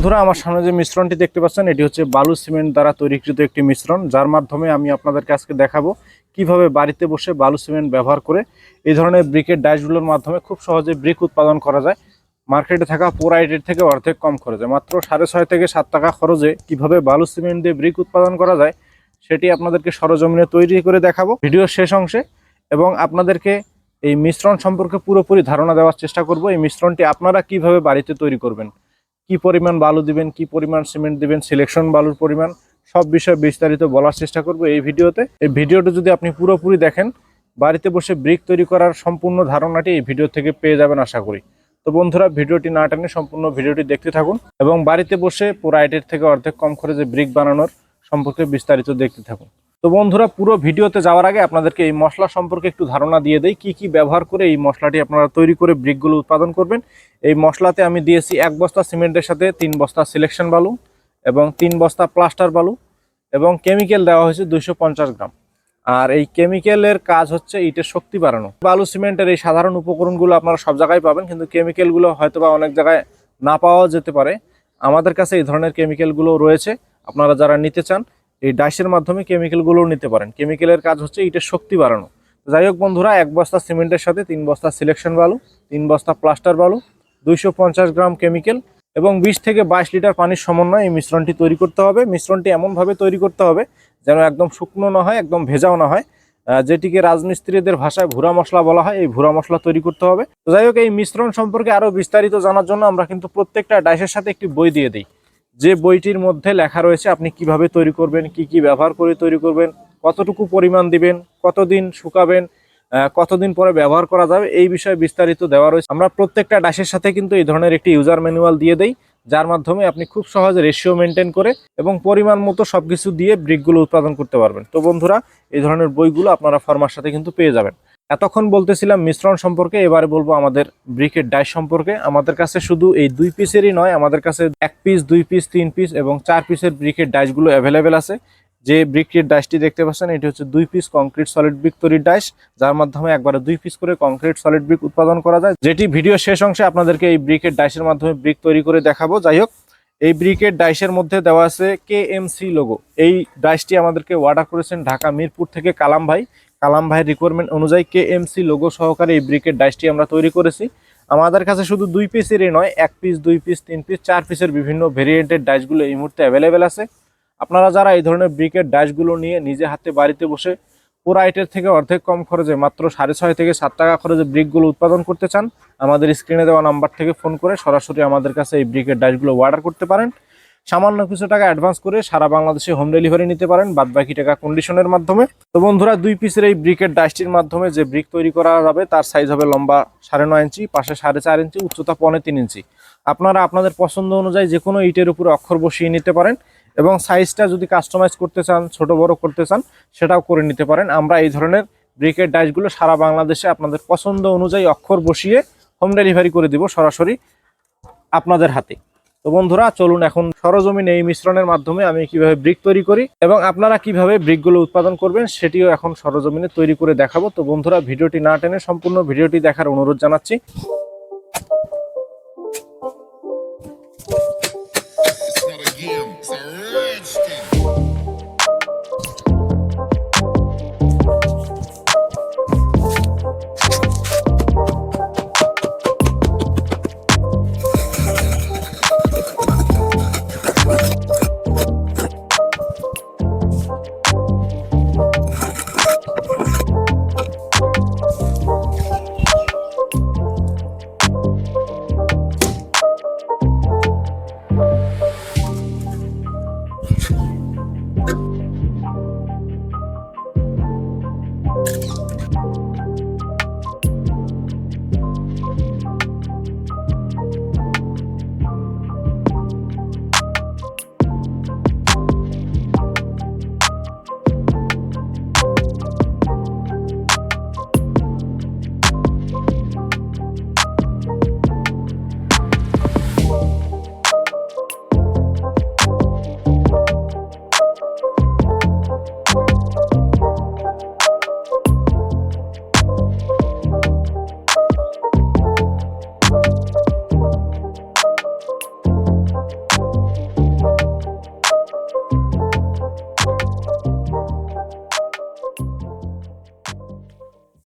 বন্ধুরা, আমার সামনে যে মিশ্রণটি দেখতে পাচ্ছেন, এটি হচ্ছে বালু সিমেন্ট দ্বারা তৈরিকৃত একটি মিশ্রণ, যার মাধ্যমে আমি আপনাদেরকে আজকে দেখাবো কীভাবে বাড়িতে বসে বালু সিমেন্ট ব্যবহার করে এই ধরনের ব্রিকের ডাইসগুলোর মাধ্যমে খুব সহজে ব্রিক উৎপাদন করা যায়। মার্কেটে থাকা পোরাইটের থেকে অর্ধেক কম খরচে। মাত্র সাড়ে ছয় থেকে সাত টাকা খরচে কীভাবে বালু সিমেন্ট দিয়ে ব্রিক উৎপাদন করা যায়, সেটি আপনাদেরকে সরজমিনে তৈরি করে দেখাবো ভিডিওর শেষ অংশে। এবং আপনাদেরকে এই মিশ্রণ সম্পর্কে পুরোপুরি ধারণা দেওয়ার চেষ্টা করব। এই মিশ্রণটি আপনারা কীভাবে বাড়িতে তৈরি করবেন কি পরিমাণ বালু দিবেন, কি পরিমাণ সিমেন্ট দিবেন সিলেকশন বালুর পরিমাণ, সব বিষয়ে বিস্তারিত বলার চেষ্টা করব এই ভিডিওতে। এই ভিডিওটা যদি আপনি পুরোপুরি দেখেন, বাড়িতে বসে ব্রিক তৈরি করার সম্পূর্ণ ধারণাটি এই ভিডিও থেকে পেয়ে যাবেন আশা করি। তো বন্ধুরা, ভিডিওটি না টানে সম্পূর্ণ ভিডিওটি দেখতে থাকুন এবং বাড়িতে বসে পোরাইটের থেকে অর্ধেক কম খরচে ব্রিক বানানোর সম্পর্কে বিস্তারিত দেখতে থাকুন। তো বন্ধুরা, পুরো ভিডিওতে যাওয়ার আগে আপনাদেরকে এই মশলা সম্পর্কে একটু ধারণা দিয়ে দেই, কি কি ব্যবহার করে এই মশলাটি আপনারা তৈরি করে ব্রিকগুলো উৎপাদন করবেন। এই মশলাতে আমি দিয়েছি এক বস্তা সিমেন্টের সাথে তিন বস্তা সিলেকশন বালু এবং তিন বস্তা প্লাস্টার বালু এবং কেমিক্যাল দেওয়া হয়েছে দুইশো গ্রাম। আর এই কেমিক্যালের কাজ হচ্ছে ইটের শক্তি বাড়ানো। বালু সিমেন্টের এই সাধারণ উপকরণগুলো আপনারা সব জায়গায় পাবেন, কিন্তু কেমিক্যালগুলো হয়তো বা অনেক জায়গায় না পাওয়া যেতে পারে। আমাদের কাছে এই ধরনের কেমিক্যালগুলো রয়েছে, আপনারা যারা নিতে চান এই ডাইসের মাধ্যমে কেমিক্যালগুলোও নিতে পারেন। কেমিক্যালের কাজ হচ্ছে ইটের শক্তি বাড়ানো। যাই হোক বন্ধুরা, এক বস্তা সিমেন্টের সাথে তিন বস্তা সিলেকশন বালু, তিন বস্তা প্লাস্টার বালু, দুইশো পঞ্চাশ গ্রাম কেমিক্যাল এবং বিশ থেকে বাইশ লিটার পানির সমন্বয়ে এই মিশ্রণটি তৈরি করতে হবে। মিশ্রণটি এমনভাবে তৈরি করতে হবে যেন একদম শুকনো না হয়, একদম ভেজাও না হয়। যেটিকে রাজমিস্ত্রিদের ভাষায় ভুরা মশলা বলা হয়, এই ভুরা মশলা তৈরি করতে হবে। তো যাই হোক, এই মিশ্রণ সম্পর্কে আরও বিস্তারিত জানার জন্য আমরা কিন্তু প্রত্যেকটা ডাইসের সাথে একটি বই দিয়ে দিই। যে বইটির মধ্যে লেখা রয়েছে আপনি কীভাবে তৈরি করবেন, কি কি ব্যবহার করে তৈরি করবেন, কতটুকু পরিমাণ দিবেন, কতদিন শুকাবেন কতদিন পরে ব্যবহার করা যাবে, এই বিষয়ে বিস্তারিত দেওয়া রয়েছে। আমরা প্রত্যেকটা ডাশের সাথে কিন্তু এই ধরনের একটি ইউজার ম্যানুয়াল দিয়ে দেই, যার মাধ্যমে আপনি খুব সহজে রেশিও মেনটেন করে এবং পরিমাণ মতো সবকিছু দিয়ে ব্রিকগুলো উৎপাদন করতে পারবেন। তো বন্ধুরা, এই ধরনের বইগুলো আপনারা ফার্মার সাথে কিন্তু পেয়ে যাবেন। এতক্ষণ বলতেছিলাম মিশ্রণ সম্পর্কে, এবারে বলব আমাদের ব্রিকের ডাইস সম্পর্কে। আমাদের কাছে শুধু এই দুই পিসেরই নয়, আমাদের কাছে এক পিস, দুই পিস, তিন পিস এবং চার পিসের ব্রিকের ডাইসগুলো অ্যাভেলেবেল আছে। যে ব্রিকের ডাইসটি দেখতে পাচ্ছেন, এটি হচ্ছে দুই পিস কংক্রিট সলিড ব্রিক তৈরির ডাইস, যার মাধ্যমে একবারে দুই পিস করে কংক্রিট সলিড ব্রিক উৎপাদন করা যায়। যেটি ভিডিও শেষ অংশে আপনাদেরকে এই ব্রিকের ডাইসের মাধ্যমে ব্রিক তৈরি করে দেখাবো। যাই হোক, এই ব্রিকের ডাইসের মধ্যে দেওয়া আছে কে এম সি লোগো এই ডাইসটি আমাদেরকে অর্ডার করেছেন ঢাকা মিরপুর থেকে কালাম ভাই। কালাম ভাইয়ের রিকোয়ারমেন্ট অনুযায়ী কে এমসি লোগো সহকারে এই ব্রিকের ডাইসটি আমরা তৈরি করেছি। আমাদের কাছে শুধু দুই পিসেরই নয়, এক পিস দুই পিস তিন পিস চার পিসের বিভিন্ন ভেরিয়েন্টের ডাইসগুলো এই মুহূর্তে অ্যাভেলেবেল আছে। আপনারা যারা এই ধরনের ব্রিকের ডাইসগুলো নিয়ে নিজে হাতে বাড়িতে বসে পোরাইটের থেকে অর্ধেক কম খরচে মাত্র সাড়ে ছয় থেকে সাত টাকা খরচে ব্রিকগুলো উৎপাদন করতে চান, আমাদের স্ক্রিনে দেওয়া নাম্বার থেকে ফোন করে সরাসরি আমাদের কাছে এই ব্রিকের ডাইসগুলো অর্ডার করতে পারেন। সামান্য কিছু টাকা অ্যাডভান্স করে সারা বাংলাদেশে হোম ডেলিভারি নিতে পারেন। বাদ বাকি টাকা কন্ডিশনের মাধ্যমে। তো বন্ধুরা, দুই পিসের এই ব্রিকের ডাইসটির মাধ্যমে যে ব্রিক তৈরি করা যাবে, তার সাইজ হবে লম্বা সাড়ে নয় ইঞ্চি, পাশে সাড়ে চার ইঞ্চি, উচ্চতা পৌনে তিন ইঞ্চি। আপনারা আপনাদের পছন্দ অনুযায়ী যে কোনো ইটের উপরে অক্ষর বসিয়ে নিতে পারেন এবং সাইজটা যদি কাস্টমাইজ করতে চান, ছোট, বড় করতে চান, সেটাও করে নিতে পারেন। আমরা এই ধরনের ব্রিকের ডাইসগুলো সারা বাংলাদেশে আপনাদের পছন্দ অনুযায়ী অক্ষর বসিয়ে হোম ডেলিভারি করে দিব সরাসরি আপনাদের হাতে। তো বন্ধুরা, চলুন এখন সরজমিনে এই মিশ্রণের মাধ্যমে আমি কীভাবে ব্রিক তৈরি করি এবং আপনারা কীভাবে ব্রিকগুলো উৎপাদন করবেন সেটিও এখন সরজমিনে তৈরি করে দেখাবো। তো বন্ধুরা, ভিডিওটি না টেনে সম্পূর্ণ ভিডিওটি দেখার অনুরোধ জানাচ্ছি।